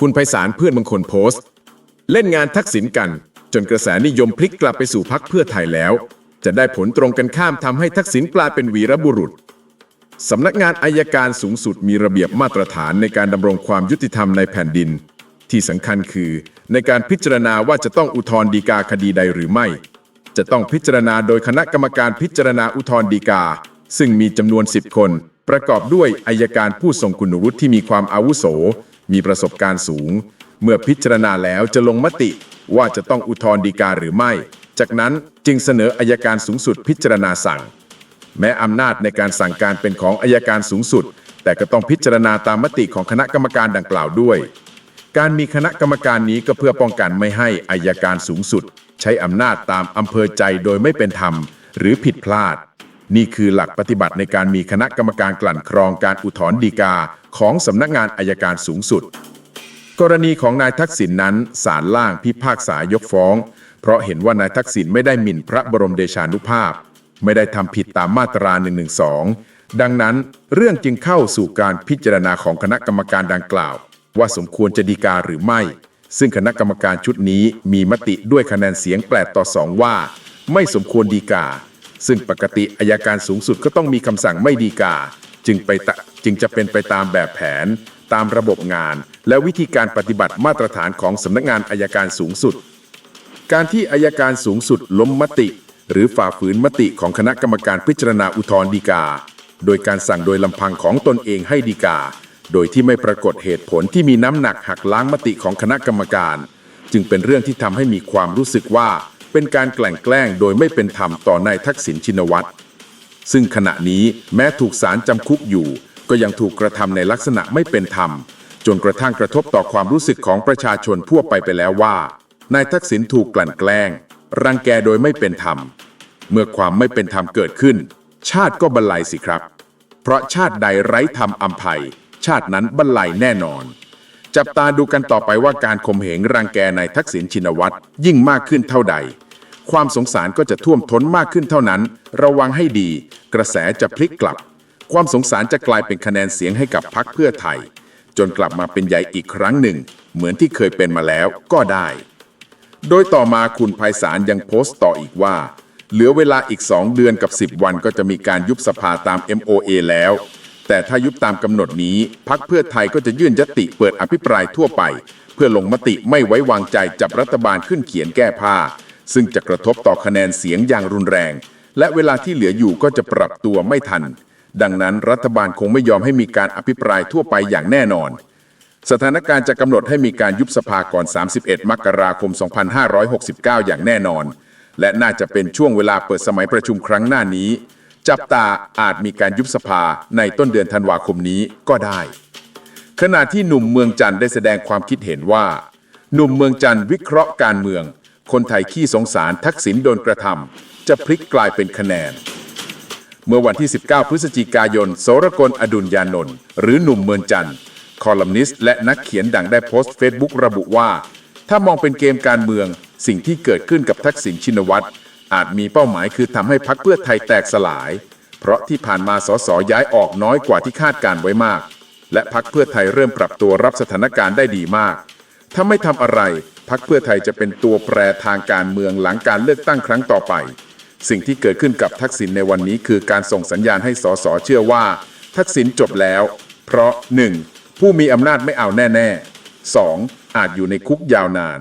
คุณไพศาลเพื่อนบางคนโพสต์ เล่นงานทักษิณกัน จนกระแสนิยมพลิกกลับไปสู่พักเพื่อไทยแล้ว จะได้ผลตรงกันข้ามทำให้ทักษิณกลายเป็นวีรบุรุษสำนักงานอายการสูงสุดมีระเบียบมาตรฐานในการดำรงความยุติธรรมในแผ่นดิน ที่สำคัญคือในการพิจารณาว่าจะต้องอุทธรณ์ฎีกาคดีใดหรือไม่ จะต้องพิจารณาโดยคณะกรรมการพิจารณาอุทธรณ์ฎีกา ซึ่งมีจำนวน 10 คน ประกอบด้วยอายการผู้ทรงคุณวุฒิที่มีความอาวุโส มีประสบการณ์สูง เมื่อพิจารณาแล้วจะลงมติว่าจะต้องอุทธรณ์ฎีกาหรือไม่ จากนั้นจึงเสนออายการสูงสุดพิจารณาสั่ง แม้อำนาจในการสั่งการเป็นของอายการสูงสุด แต่ก็ต้องพิจารณาตามมติของคณะกรรมการดังกล่าวด้วย การมีคณะกรรมการนี้ก็เพื่อป้องกันไม่ให้อายการสูงสุด ใช้อำนาจตามอำเภอใจโดยไม่เป็นธรรม หรือผิดพลาด นี่คือหลักปฏิบัติในการมีคณะกรรมการกลั่นกรองการอุทธรณ์ฎีกาของสำนักงานอายการสูงสุด กรณีของนายทักษิณนนั้นศาลล่างพิพากษายกฟ้อง เพราะเห็นว่านายทักษิณไม่ได้หมิ่นพระบรมเดชานุภาพ ไม่ได้ทำผิดตามมาตรา 112 ดังนั้นเรื่องจึงเข้าสู่การพิจารณาของคณะกรรมการดังกล่าว ว่าสมควรจะดีกาหรือไม่ ซึ่งคณะกรรมการชุดนี้มีมติด้วยคะแนนเสียงแปดต่อสองว่า ไม่สมควรดีกา ซึ่งปกติอายการสูงสุดก็ต้องมีคำสั่งไม่ดีกา จึงไปจึงจะเป็นไปตามแบบแผน ตามระบบงาน และวิธีการปฏิบัติมาตรฐานของสำนักงานอายการสูงสุด การที่อายการสูงสุดล้มมติ หรือฝ่าฝืนมติของคณะกรรมการพิจารณาอุทธรณ์ฎีกา โดยการสั่งโดยลำพังของตนเองให้ฎีกา โดยที่ไม่ปรากฏเหตุผลที่มีน้ำหนักหักล้างมติของคณะกรรมการ จึงเป็นเรื่องที่ทำให้มีความรู้สึกว่า เป็นการแกล้งแกล้งโดยไม่เป็นธรรมต่อนายทักษิณชินวัตร ซึ่งขณะนี้แม้ถูกศาลจำคุกอยู่ ก็ยังถูกกระทำในลักษณะไม่เป็นธรรม จนกระทั่งกระทบต่อความรู้สึกของประชาชนทั่วไปไปแล้วว่านายทักษิณถูกกลั่นแกล้ง รังแกโดยไม่เป็นธรรม เมื่อความไม่เป็นธรรมเกิดขึ้น ชาติก็บรรลัยสิครับ เพราะชาติใดไร้ธรรมอัมภัยชาตินั้นบรรลัยแน่นอน จับตาดูกันต่อไปว่าการข่มเหงรังแกนายทักษิณชินวัตรยิ่งมากขึ้นเท่าใด ความสงสารก็จะท่วมท้นมากขึ้นเท่านั้น ระวังให้ดี กระแสจะพลิกกลับ ความสงสารจะกลายเป็นคะแนนเสียงให้กับพรรคเพื่อไทย จนกลับมาเป็นใหญ่อีกครั้งหนึ่ง เหมือนที่เคยเป็นมาแล้วก็ได้ โดยต่อมาคุณไพศาลยังโพสต์ต่ออีกว่า เหลือเวลาอีก 2 เดือนกับ 10 วันก็จะมีการยุบสภาตาม MOA แล้ว แต่ถ้ายุบตามกำหนดนี้พักเพื่อไทยก็จะยื่นยติเปิดอภิปรายทั่วไป เพื่อลงมติไม่ไว้วางใจจับรัฐบาลขึ้นเขียนแก้ผ้า ซึ่งจะกระทบต่อคะแนนเสียงอย่างรุนแรง และเวลาที่เหลืออยู่ก็จะปรับตัวไม่ทัน ดังนั้นรัฐบาลคงไม่ยอมให้มีการอภิปรายทั่วไปอย่างแน่นอน สถานการณ์จะกำหนดให้มีการยุบสภาก่อน 31 มกราคม 2569 อย่างแน่นอน และน่าจะเป็นช่วงเวลาเปิดสมัยประชุมครั้งหน้านี้ จับตาอาจมีการยุบสภาในต้นเดือนธันวาคมนี้ก็ได้ ขณะที่หนุ่มเมืองจันทร์ได้แสดงความคิดเห็นว่า หนุ่มเมืองจันทร์วิเคราะห์การเมือง คนไทยขี้สงสารทักษิณโดนกระทำจะพลิกกลายเป็นคะแนน เมื่อวันที่ 19 พฤศจิกายนโสรกลอดุลยานนท์หรือหนุ่มเมืองจันทร์คอลัมนิสต์และนักเขียนดังได้โพสต์เฟซบุ๊กระบุว่า ถ้ามองเป็นเกมการเมืองสิ่งที่เกิดขึ้นกับทักษิณชินวัตร อาจมีเป้าหมายคือทำให้พักเพื่อไทยแตกสลาย เพราะที่ผ่านมาสสย้ายออกน้อยกว่าที่คาดการไว้มาก และพักเพื่อไทยเริ่มปรับตัวรับสถานการณ์ได้ดีมาก ถ้าไม่ทำอะไรพักเพื่อไทยจะเป็นตัวแปรทางการเมืองหลังการเลือกตั้งครั้งต่อไป สิ่งที่เกิดขึ้นกับทักษิณในวันนี้คือการส่งสัญญาณให้สสเชื่อว่า ทักษิณจบแล้ว เพราะ 1. ผู้มีอำนาจไม่เอาแน่ ๆ 2. อาจอยู่ในคุกยาวนาน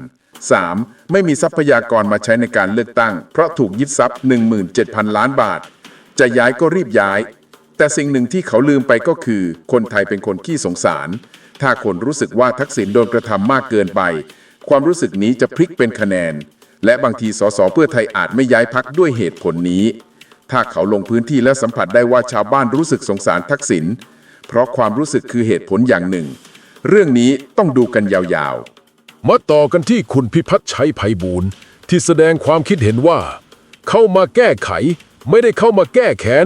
3. ไม่มีทรัพยากรมาใช้ในการเลือกตั้ง เพราะถูกยึดทรัพย์ 17,000 ล้านบาท จะย้ายก็รีบย้าย แต่สิ่งหนึ่งที่เขาลืมไปก็คือ คนไทยเป็นคนขี้สงสาร ถ้าคนรู้สึกว่าทักษิณโดนกระทำมากเกินไป ความรู้สึกนี้จะพลิกเป็นคะแนน และบางทีสสเพื่อไทยอาจไม่ย้ายพักด้วยเหตุผลนี้ ถ้าเขาลงพื้นที่และสัมผัสได้ว่าชาวบ้านรู้สึกสงสารทักษิณเพราะความรู้สึกคือเหตุผลอย่างหนึ่ง เรื่องนี้ต้องดูกันยาวๆ มาต่อกันที่คุณพิพัฒน์ชัยไพบูลย์ที่แสดงความคิดเห็นว่า เข้ามาแก้ไขไม่ได้เข้ามาแก้แค้น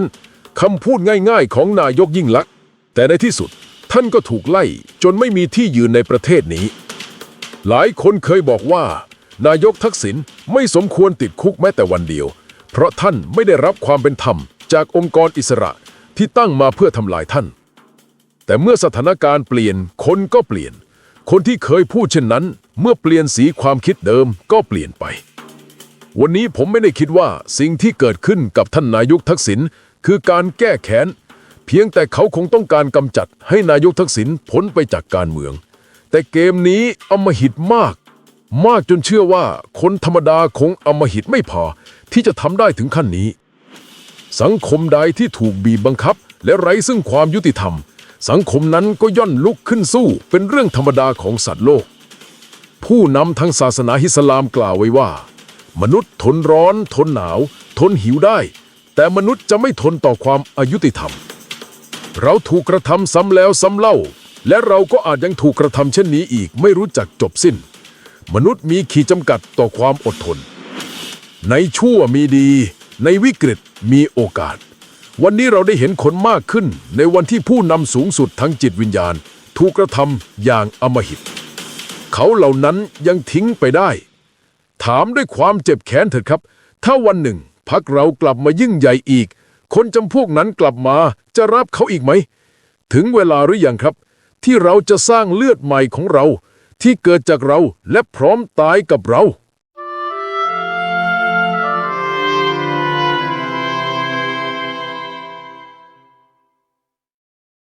คำพูดง่ายๆ ของนายกยิ่งลักษณ์แต่ในที่สุดท่านก็ถูกไล่จนไม่มีที่ยืนในประเทศนี้ หลายคนเคยบอกว่า นายกทักษิณไม่สมควรติดคุกแม้แต่วันเดียว เพราะท่านไม่ได้รับความเป็นธรรมจากองค์กรอิสระที่ตั้งมาเพื่อทำลายท่าน แต่เมื่อสถานการณ์เปลี่ยนคนก็เปลี่ยน คนที่เคยพูดเช่นนั้น เมื่อเปลี่ยนสีความคิดเดิมก็เปลี่ยนไป วันนี้ผมไม่ได้คิดว่าสิ่งที่เกิดขึ้นกับท่านนายกทักษิณคือการแก้แค้น เพียงแต่เขาคงต้องการกำจัดให้นายกทักษิณพ้นไปจากการเมือง แต่เกมนี้อำมหิตมาก มากจนเชื่อว่าคนธรรมดาคงอำมหิตไม่พอที่จะทำได้ถึงขั้นนี้ สังคมใดที่ถูกบีบบังคับ และไร้ซึ่งความยุติธรรม สังคมนั้นก็ย่อนลุกขึ้นสู้เป็นเรื่องธรรมดาของสัตว์โลก ผู้นำทางศาสนาอิสลามกล่าวไว้ว่า มนุษย์ทนร้อน ทนหนาว ทนหิวได้ แต่มนุษย์จะไม่ทนต่อความอายุติธรรม เราถูกกระทำซ้ำแล้วซ้ำเล่า และเราก็อาจยังถูกกระทำเช่นนี้อีกไม่รู้จักจบสิ้น มนุษย์มีขีดจำกัดต่อความอดทน ในชั่วมีดี ในวิกฤตมีโอกาส วันนี้เราได้เห็นคนมากขึ้นในวันที่ผู้นำสูงสุดทั้งจิตวิญญาณ ถูกกระทำอย่างอำมหิต เขาเหล่านั้นยังทิ้งไปได้ ถามด้วยความเจ็บแค้นเถิดครับ ถ้าวันหนึ่งพักเรากลับมายิ่งใหญ่อีก คนจำพวกนั้นกลับมาจะรับเขาอีกไหม ถึงเวลาหรือยังครับ ที่เราจะสร้างเลือดใหม่ของเรา ที่เกิดจากเราและพร้อมตายกับเรา